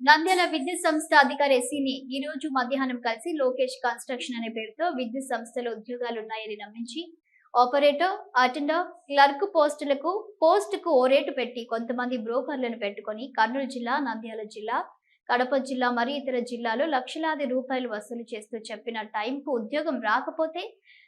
నంద్యాల విద్యుత్ సంస్థ అధికారి ఎస్సీని ఈ రోజు మధ్యాహ్నం కలిసి లోకేష్ కన్స్ట్రక్షన్ అనే పేరుతో విద్యుత్ సంస్థలో ఉద్యోగాలున్నాయని నమ్మించి ఆపరేటర్ అటెండర్ క్లర్క్ పోస్టులకు పోస్టుకు ఓ రేటు పెట్టి కొంతమంది బ్రోకర్లను పెట్టుకొని కర్నూలు జిల్లా నంద్యాల జిల్లా కడప జిల్లా మరి ఇతర జిల్లాలో లక్షలాది రూపాయలు వసూలు చేస్తూ చెప్పిన టైంకు ఉద్యోగం రాకపోతే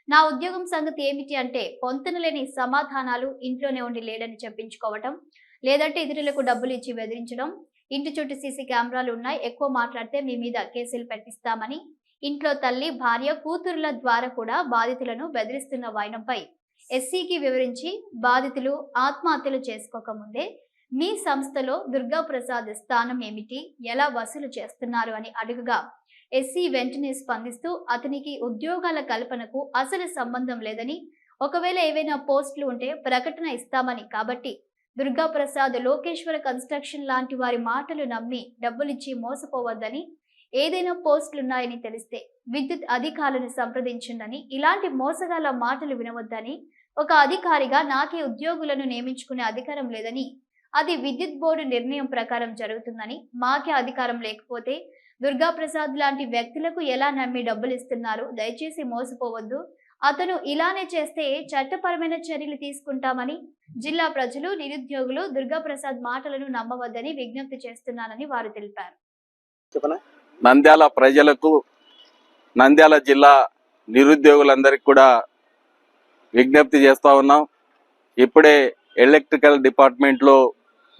నా ఉద్యోగం సంగతి ఏమిటి అంటే పొంతనలేని సమాధానాలు ఇంట్లోనే ఉండి లేడని చెప్పించుకోవటం లేదంటే ఇతరులకు డబ్బులు ఇచ్చి బెదిరించడం ఇంటి చుట్టూ సీసీ కెమెరాలు ఉన్నాయి. ఎక్కువ మాట్లాడితే మీ మీద కేసులు పెట్టిస్తామని. ఇంట్లో తల్లి భార్య కూతురుల ద్వారా కూడా బాధితులను బెదిరిస్తున్న వైనంపై ఎస్సీకి వివరించి బాధితులు ఆత్మహత్యలు చేసుకోకముందే మీ సంస్థలో దుర్గా ప్రసాద్ స్థానం ఏమిటి? ఎలా వసూలు చేస్తున్నారు? అని అడుగుగా ఎస్సీ వెంటనే స్పందిస్తూ అతనికి ఉద్యోగాల కల్పనకు అసలు సంబంధం లేదని ఒకవేళ ఏవైనా పోస్టులు ఉంటే ప్రకటన ఇస్తామని. కాబట్టి దుర్గా ప్రసాద్ లోకేశ్వర కన్స్ట్రక్షన్ లాంటి వారి మాటలు నమ్మి డబ్బులిచ్చి మోసపోవద్దని ఏదైనా పోస్టులున్నాయని తెలిస్తే విద్యుత్ అధికారులను సంప్రదించిందని ఇలాంటి మోసగాల మాటలు వినవద్దని ఒక అధికారిగా నాకే ఉద్యోగులను నియమించుకునే అధికారం లేదని అది విద్యుత్ బోర్డు నిర్ణయం ప్రకారం జరుగుతుందని మాకే అధికారం లేకపోతే దుర్గా ప్రసాద్ లాంటి వ్యక్తులకు ఎలా నమ్మి డబ్బులు ఇస్తున్నారు దయచేసి మోసపోవద్దు. అతను ఇలానే చేస్తే చట్టపరమైన చర్యలు తీసుకుంటామని జిల్లా ప్రజలు నిరుద్యోగులు దుర్గా ప్రసాద్ మాటలను నమ్మవద్దని విజ్ఞప్తి చేస్తున్నానని వారు తెలిపారు. నంద్యాల ప్రజలకు నంద్యాల జిల్లా నిరుద్యోగులందరికీ కూడా విజ్ఞప్తి చేస్తా ఉన్నాం. ఇప్పుడే ఎలక్ట్రికల్ డిపార్ట్మెంట్లో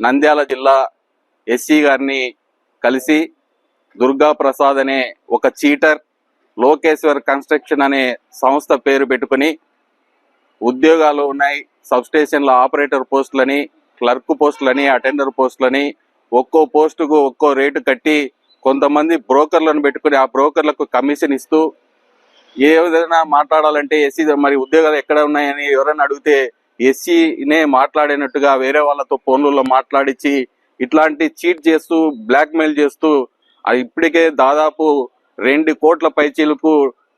నంద్యాల జిల్లా ఎస్సీ గారిని కలిసి దుర్గా ప్రసాద్ అనే ఒక చీటర్ లోకేశ్వర్ కన్స్ట్రక్షన్ అనే సంస్థ పేరు పెట్టుకుని ఉద్యోగాలు ఉన్నాయి. సబ్స్టేషన్లో ఆపరేటర్ పోస్టులని క్లర్క్ పోస్టులని అటెండర్ పోస్టులని ఒక్కో పోస్టుకు ఒక్కో రేటు కట్టి కొంతమంది బ్రోకర్లను పెట్టుకుని ఆ బ్రోకర్లకు కమిషన్ ఇస్తూ ఏ విధంగా మాట్లాడాలంటే ఎస్సీ మరి ఉద్యోగాలు ఎక్కడ ఉన్నాయని ఎవరైనా అడిగితే ఎస్సీనే మాట్లాడినట్టుగా వేరే వాళ్ళతో ఫోన్లలో మాట్లాడించి ఇట్లాంటి చీట్ చేస్తూ బ్లాక్మెయిల్ చేస్తూ ఇప్పటికే దాదాపు రెండు కోట్ల పైచీలకు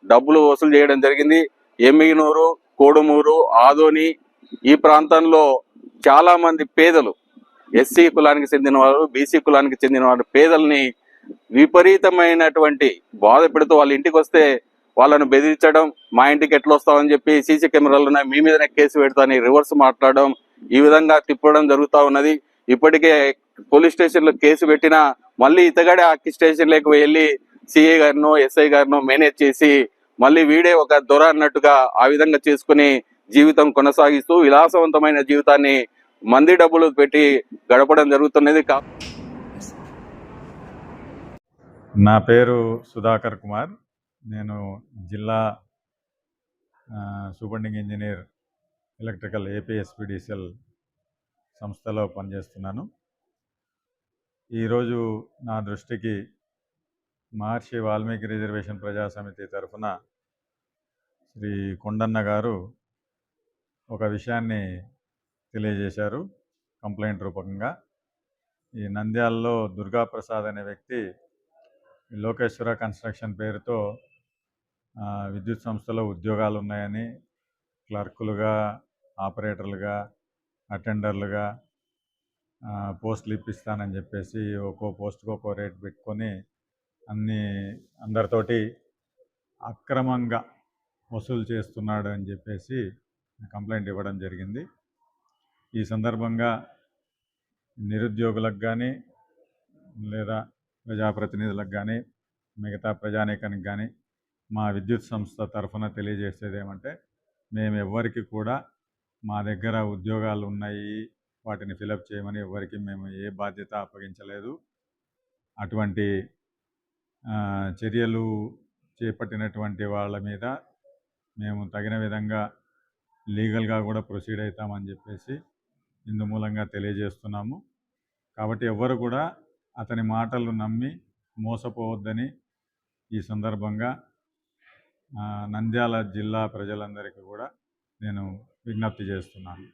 డబ్బులు వసూలు చేయడం జరిగింది. ఎమ్మిగినూరు కోడుమూరు ఆదోని ఈ ప్రాంతంలో చాలా మంది పేదలు ఎస్సీ కులానికి చెందిన వారు బీసీ కులానికి చెందిన వారు పేదల్ని విపరీతమైనటువంటి బాధ పెడుతూ వాళ్ళ ఇంటికి వస్తే వాళ్ళను బెదిరించడం మా ఇంటికి ఎట్లా వస్తామని చెప్పి సీసీ కెమెరాలు ఉన్నాయి మీ మీదనే కేసు పెడతాని రివర్స్ మాట్లాడడం ఈ విధంగా తిప్పడం జరుగుతూ ఉన్నది. ఇప్పటికే పోలీస్ స్టేషన్లో కేసు పెట్టినా మళ్ళీ ఇతగాడే ఆ స్టేషన్లోకి వెళ్ళి సిఏ గారినో ఎస్ఐ గారినో మేనేజ్ చేసి మళ్ళీ వీడే ఒక దొర అన్నట్టుగా ఆ విధంగా చేసుకుని జీవితం కొనసాగిస్తూ విలాసవంతమైన జీవితాన్ని మంది డబ్బులు పెట్టి గడపడం జరుగుతున్నది కా నా పేరు సుధాకర్ కుమార్. నేను జిల్లా ఆ, ఇంజనీర్ ఎలక్ట్రికల్ ఏపీఎస్పిడిసిఎల్ సంస్థలో పనిచేస్తున్నాను. ఈరోజు నా దృష్టికి మహర్షి వాల్మీకి రిజర్వేషన్ ప్రజా సమితి తరఫున శ్రీ కొండన్న గారు ఒక విషయాన్ని తెలియజేశారు కంప్లైంట్ రూపకంగా. ఈ నంద్యాలలో దుర్గా ప్రసాద్ అనే వ్యక్తి లోకేశ్వర కన్స్ట్రక్షన్ పేరుతో విద్యుత్ సంస్థలో ఉద్యోగాలు ఉన్నాయని క్లర్కులుగా ఆపరేటర్లుగా అటెండర్లుగా పోస్టులు ఇప్పిస్తానని చెప్పేసి ఒక్కో పోస్ట్కి ఒక్కో రేట్ పెట్టుకొని అన్ని అందరితోటి అక్రమంగా వసూలు చేస్తున్నాడు అని చెప్పేసి కంప్లైంట్ ఇవ్వడం జరిగింది. ఈ సందర్భంగా నిరుద్యోగులకు కానీ లేదా ప్రజాప్రతినిధులకు కానీ మిగతా ప్రజానీకానికి కానీ మా విద్యుత్ సంస్థ తరఫున తెలియజేసేది ఏమంటే మేము ఎవ్వరికి కూడా మా దగ్గర ఉద్యోగాలు ఉన్నాయి వాటిని ఫిలప్ చేయమని ఎవరికి మేము ఏ బాధ్యత అప్పగించలేదు. అటువంటి చర్యలు చేపట్టినటువంటి వాళ్ళ మీద మేము తగిన విధంగా లీగల్గా కూడా ప్రొసీడ్ అవుతామని చెప్పేసి ఇందు మూలంగా తెలియజేస్తున్నాము. కాబట్టి ఎవ్వరు కూడా అతని మాటలు నమ్మి మోసపోవద్దని ఈ సందర్భంగా నంద్యాల జిల్లా ప్రజలందరికీ కూడా నేను విజ్ఞప్తి చేస్తున్నాను.